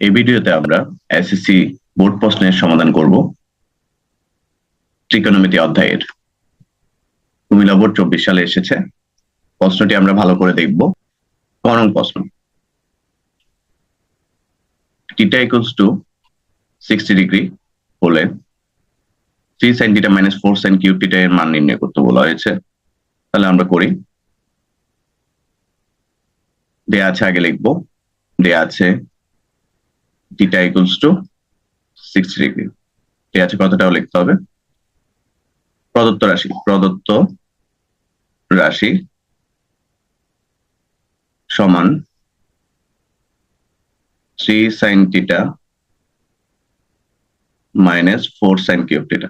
এই ভিডিওতে আমরা এসএসসি বোর্ড প্রশ্নের সমাধান করব। ত্রিকোণমিতি অধ্যায়ের কুমিল্লা বোর্ড চব্বিশ সালে এসেছে। প্রশ্নটি আমরা ভালো করে দেখব। করং প্রশ্ন। Theta equals to sixty degree হলে three sine theta minus four sine cube theta এর মান নির্ণয় করতে বলা হয়েছে। তাহলে আমরা করি। দেয়া আছে, আগে লিখব। দেয়া আছে theta equals to sixty degree দেয়া আছে কথাটাও লিখতে হবে। প্রদত্ত রাশি প্রদত্ত রাশি সমান three sine theta minus four sine cube theta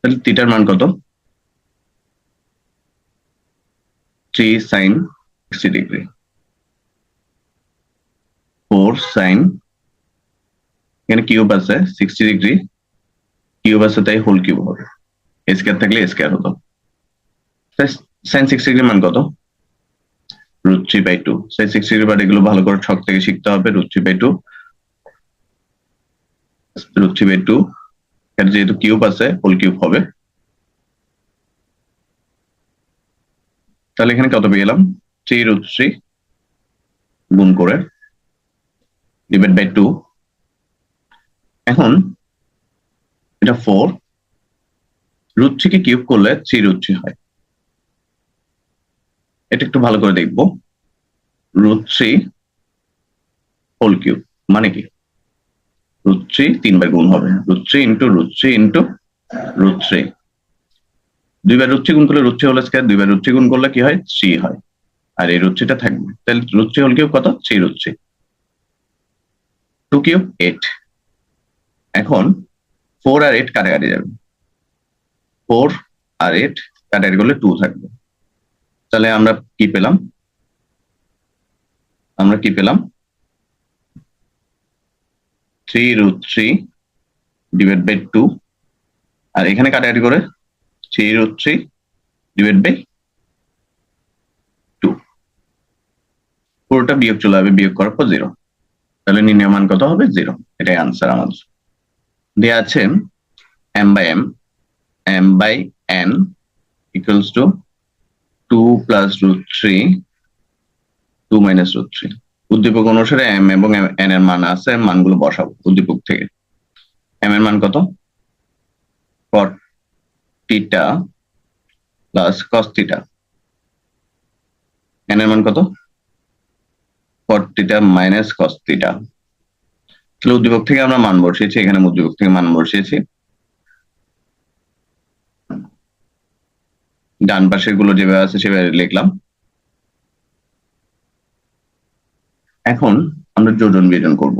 তাহলে থিটার মান কত? Three sine sixty degree four sine. এখানে কিউব আছে সিক্সটি ডিগ্রি কিউব আছে, তাই হোল কিউব হবে। স্কোয়ার থাকলে স্কোয়ার হতো। সাইন সিক্সটি ডিগ্রি মান কত? Root three by two sine degree but এগুলো ভালো করে ছক থেকে শিখতে হবে root three by two root three by two এর যেহেতু কিউব আছে হোল কিউব হবে। তাহলে এখানে কত পেয়ে গেলাম? থ্রি রুট থ্রি গুণ করে ডিভাইড বাই টু এখন এটা ফোর রুট থ্রিকে কিউব করলে থ্রি রুট থ্রি হয় এটা একটু ভালো করে দেখব রুট থ্রি হোল কিউব মানে কি রুট থ্রি তিনবার গুণ হবে root three into root three into root three দুইবার রুট থ্রি গুণ করলে রুট থ্রি হোল স্কোয়ার দুইবার রুট থ্রি গুণ করলে কি হয় থ্রি হয় আর এই রুট থ্রিটা থাকবে তাহলে রুট থ্রি হোল কিউব কত three root three two cube eight এখন ফোর আর এইট কাটাকাটি যাবে। ফোর আর এইট কাটাকাটি করলে টু থাকবে। তাহলে আমরা কি পেলাম? আমরা কি পেলাম? Three root three divide by two আর এখানে কাটাকাটি করে three root three divide by two পুরোটা বিয়োগ চলে যাবে, বিয়োগ করার পর জিরো তাহলে নির্ণয় মান কত হবে? জিরো। এটাই আনসার আমাদের। দেয়া আছে M by M M by N equals to two plus root three two minus root three উদ্দীপক অনুসারে এম এবং এন এর মান আছে মানগুলো বসাবো উদ্দীপক থেকে। এম এর মান কত? টিটা প্লাস কস টিটা এন এর মান কত? কট মাইনাস কস টিটা তাহলে উদ্দীপক থেকে আমরা মান বসিয়েছি, এখানে উদ্দীপক থেকে মান বসিয়েছি। ডান পাশেরগুলো যেভাবে আছে সেভাবে লিখলাম। এখন আমরা যোজন বিজন করব।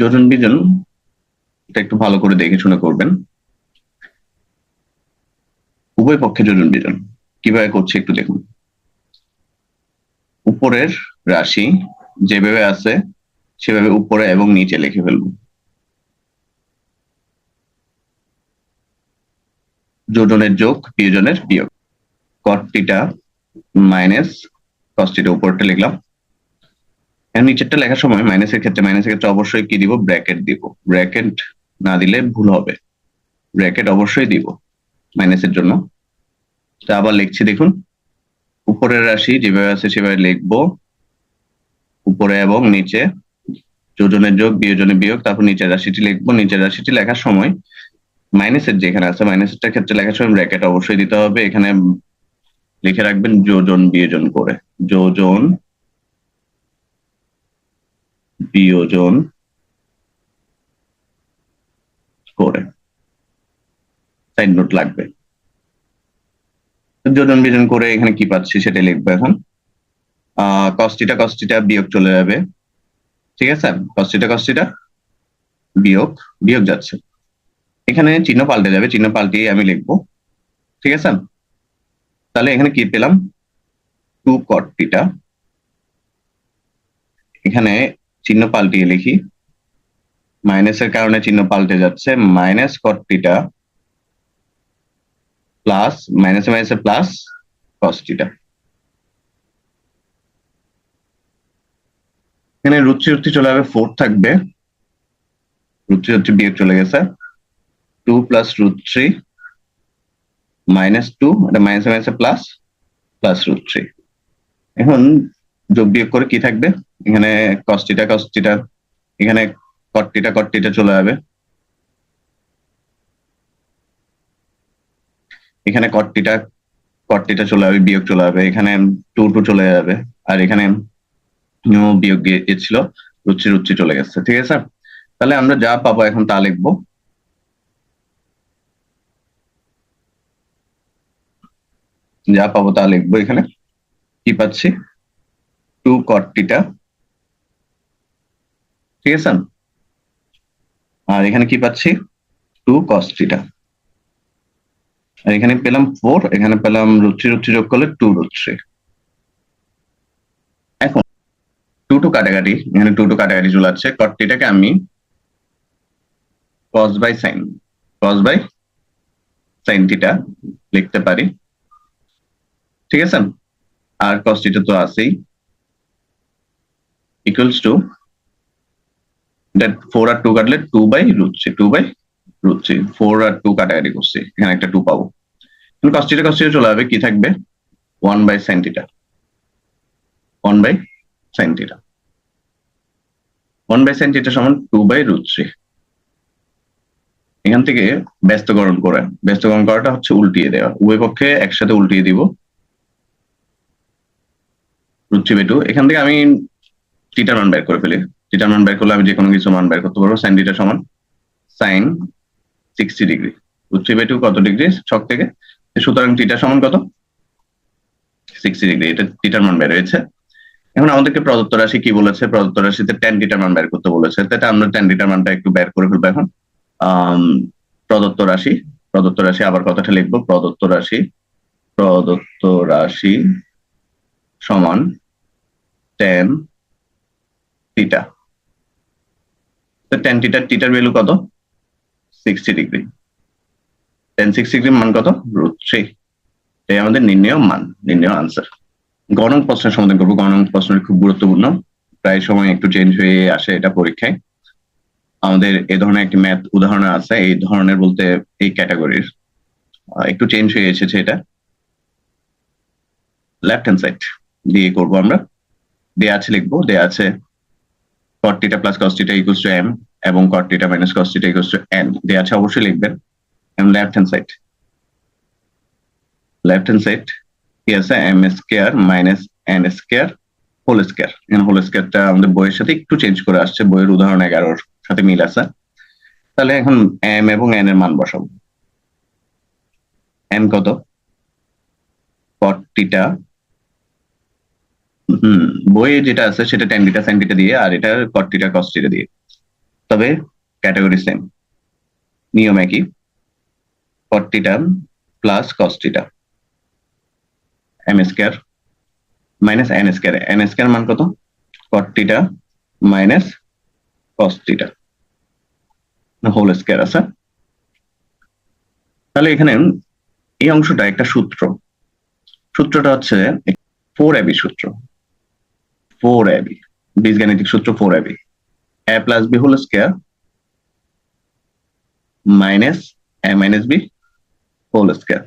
যোজন বিজন একটু ভালো করে দেখে শুনে করবেন। উভয় পক্ষে যোজন বিজন কীভাবে করছি একটু দেখুন। উপরের রাশি যেভাবে আছে, সেভাবে উপরে এবং নিচে লিখে ফেলব। যোজনের যোগ, বিয়োজনের বিয়োগ। কটিটা মাইনাস কস্টিটা উপরটা লিখলাম। নিচেরটা লেখার সময় মাইনাসের ক্ষেত্রে মাইনাসের ক্ষেত্রে অবশ্যই কি দিব? ব্র্যাকেট দিব। ব্র্যাকেট না দিলে ভুল হবে। ব্র্যাকেট অবশ্যই দিব মাইনাসের জন্য। তা আবার লিখছি, দেখুন। উপরের রাশি যেভাবে আছে সেভাবে লিখব। উপরে এবং নিচে। যোজনের যোগ, বিয়োজনের বিয়োগ, তারপর নিচের রাশিটি লিখব। নিচের রাশিটি লেখার সময় মাইনাসের যেখানে আছে মাইনাসের ক্ষেত্রে লেখার সময় ব্র্যাকেট অবশ্যই দিতে হবে। এখানে লিখে রাখবেন যোজন, বিয়োজন করে। যোজন, বিয়োজন করে। সাইড নোট লাগবে। যোজন, বিয়োজন করে এখানে কি পাচ্ছি সেটা লিখব এখন। কস্টিটা কস্টিটা বিয়োগ চলে যাবে। ঠিক আছে? কস্টিটা কস্টিটা বিয়োগ বিয়োগ যাচ্ছে। এখানে চিহ্ন পাল্টে যাবে, চিহ্ন পাল্টিয়ে আমি লিখব। ঠিক আছে? তাহলে এখানে কি পেলাম? টু কটিটা এখানে চিহ্ন পাল্টিয়ে লিখি। মাইনাসের কারণে চিহ্ন পাল্টে যাচ্ছে। মাইনাস কটিটা প্লাস, মাইনাসে মাইনাসে প্লাস কস্টিটা এখানে রুচি রুচি চলে যাবে ফোর থাকবে। রুচি রুচি বিয়োগ চলে গেছে। Two plus root three minus two এটা মাইনাস মাইনাসে প্লাস প্লাস রুট থ্রি এখন যোগ বিয়োগ করে কি থাকবে? এখানে কস্টিটা কস্টিটা এখানে কট্টিটা কট্টিটা চলে যাবে। এখানে কট্টিটা কট্টিটা চলে যাবে, বিয়োগ চলে যাবে। এখানে টু টু চলে যাবে। আর এখানে বিয়োগ গিয়েছিল রুচি রুচি চলে গেছে, ঠিক আছে? তাহলে আমরা যা পাবো এখন তা লিখব। যা পাবো তা লিখব এখানে। কি পাচ্ছি? টু কট্টিটা ঠিক আছে? আর এখানে কি পাচ্ছি? টু কস্টিটা আর এখানে পেলাম ফোর এখানে পেলাম রুচি রুচি যোগ করলে টু রুচি। এখন টু টু কাটাকাটি এখানে টু টু কাটাকাটি চলে আসছে কটটিটাকে আমি cos by sine cos by sine theta লিখতে পারি। ঠিক আছে? আর কস্টিটা তো আছেই। ইকুয়ালস টু এটা ফোর আর টু কাটলে two by root three two by root three four R two কাটাকাটি করছি। এখানে একটা টু পাবো। কস্টিটা কস্টিটা চলে যাবে। কি থাকবে? One by sine theta one by sine theta one by sine theta সমান টু বাই রুট থ্রি এখান থেকে ব্যস্তকরণ করে, ব্যস্তকরণ করাটা হচ্ছে উল্টিয়ে দেওয়া। উভয় পক্ষে একসাথে উল্টিয়ে দিব। রুট থ্রি বাই টু এখান থেকে আমি থিটার মান বের করে ফেলি। থিটার মান বের করলে আমি যে কোনো কিছু মান বের করতে পারব। সাইন থিটা সমান sine sixty degree root three by two কত ডিগ্রি ছক থেকে। সুতরাং থিটা সমান কত? সিক্সটি ডিগ্রি এটা থিটার মান বের হয়েছে। এখন আমাদেরকে প্রদত্ত রাশি কি বলেছে? প্রদত্ত রাশিতে টেন থিটার মান বের করতে বলেছে। তাতে আমরা টেন থিটার মানটা একটু বের করে ফেলব এখন। প্রদত্ত রাশি। প্রদত্ত রাশি আবার কথাটা লিখব। প্রদত্ত রাশি প্রদত্ত রাশি সমান টেন টিটা তো টেন টিটার টিটার ভ্যালু কত? Sixty degree tan six degree মান কত? রুট থ্রি এটাই আমাদের নির্ণয় মান, নির্ণয় আনসার গণক প্রশ্নের সমাধান করব। গণক প্রশ্ন খুব গুরুত্বপূর্ণ। প্রায় সময় একটু চেঞ্জ হয়ে আসে এটা পরীক্ষায়। আমাদের এ ধরনের একটি ম্যাথ উদাহরণ আছে, এই ধরনের বলতে এই ক্যাটাগরির একটু চেঞ্জ হয়ে এসেছে এটা। লেফট হ্যান্ড সাইড দিয়ে করব আমরা। দেয়া আছে লিখব, দেয়া আছে theta plus theta equals to m এবং theta minus theta equals to n দেয়া আছে অবশ্যই লিখবেন। এবং left hand side left hand side কি আছে M square minus N square whole square N whole স্কোয়ারটা আমাদের বইয়ের সাথে একটু চেঞ্জ করে আসছে, বইয়ের উদাহরণ এগারোর সাথে মিল আছে। তাহলে এখন এম এবং এন এর মান বসাবো। এম কত? theta হুম বইয়ে যেটা আছে সেটা টেন সাইন থিটা দিয়ে, আর এটা theta, cos দিয়ে। তবে ক্যাটাগরি সেম নিয়ম একই। theta plus theta M square minus N square N square মান কত? cot theta minus theta whole square আছে। তাহলে এখানে এই অংশটা একটা সূত্র। সূত্রটা হচ্ছে ফোর এবি সূত্র। ফোর এবি বীজগাণিতিক সূত্র four AB A plus B whole square minus A minus B whole square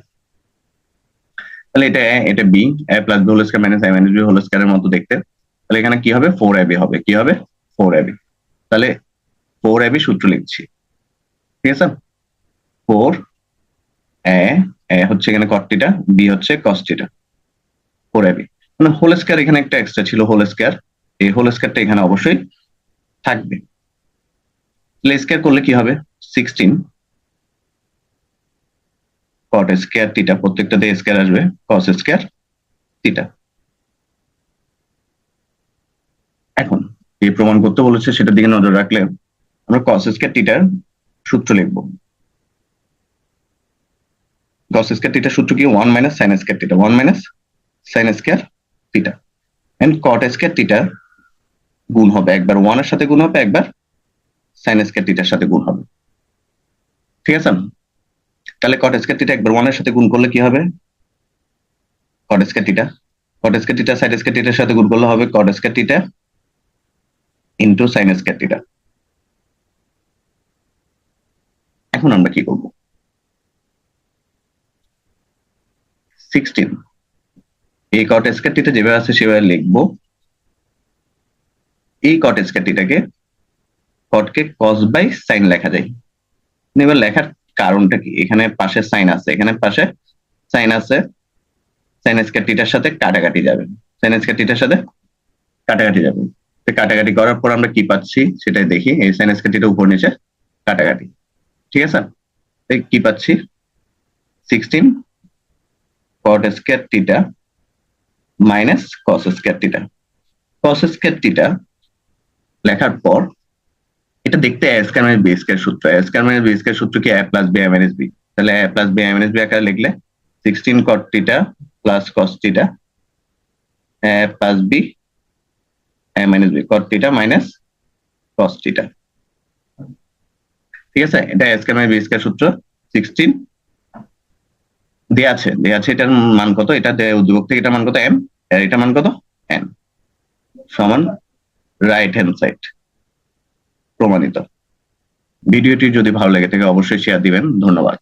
তাহলে এটা এটা B A plus B whole square minus A minus B whole স্কয়ারের মতো দেখতে। তাহলে এখানে কি হবে? ফোর এবি হবে। কি হবে? ফোর এবি তাহলে ফোর এবি সূত্র লিখছি। ঠিক আছে? ফোর এ এ হচ্ছে এখানে কটটিটা বি হচ্ছে কস্টিটা ফোর এবি মানে হোল স্কয়ার এখানে একটা এক্সট্রা ছিল হোল স্কয়ার এই হোল স্কয়ারটা এখানে অবশ্যই থাকবে। তাহলে স্কয়ার করলে কি হবে? সিক্সটিন কট স্কয়ার টিটা প্রত্যেকটাতে স্কয়ার আসবে কস স্কয়ার টিটা এখন এই প্রমাণ করতে বলেছে, সেটার দিকে নজর রাখলে আমরা কস স্কয়ার টিটার সূত্র লিখব। কস স্কয়ার টিটার সূত্র কি? One minus sine square theta one minus sine square theta and cot square theta গুণ হবে, একবার ওয়ানের সাথে গুণ হবে, একবার সাইন স্কয়ার থিটার সাথে গুণ হবে। ঠিক আছে? তাহলে কট স্কয়ার একবার ওয়ানের সাথে গুণ করলে কি হবে? Cot square theta cot square theta থিটার সাথে গুণ করলে হবে cot square theta into sine square এখন আমরা কি করব? সিক্সটিন এই কট স্কোয়ার যেভাবে আছে, সেভাবে লিখব। এই কট থিটাকে কটকে কস বাই সাইন লেখা যায়। এবার লেখার কারণটা কি? এখানে পাশে সাইন আছে, এখানে পাশে সাইন আছে। সাইন স্কোয়ার থিটার সাথে কাটাকাটি যাবে। সাইন স্কোয়ার থিটার সাথে কাটাকাটি যাবে। তো কাটাকাটি করার পর আমরা কি পাচ্ছি? সেটাই দেখি। এই সাইন স্কোয়ার থিটা উপর নিচে কাটাকাটি। ঠিক আছে? তো কি পাচ্ছি? Sixteen cot square theta minus cos square theta cos square theta লেখার পর এটা দেখতে A square minus B square সূত্র। A square minus B square সূত্র কি A plus B minus B তাহলে A plus B minus B আকারে লিখলে sixteen cot plus cos A plus B A minus B cot minus cos ঠিক আছে? এটা A square minus B square সূত্র sixteen দেয়া আছে দেয়া আছে, এটার মান কত? এটা উদ্যোগ থেকে এটা মান কত? এম আর এটার মান কত? এন সমান রাইট হ্যান্ড সাইড প্রমাণিত। ভিডিওটি যদি ভালো লেগে থাকে অবশ্যই শেয়ার দিবেন। ধন্যবাদ।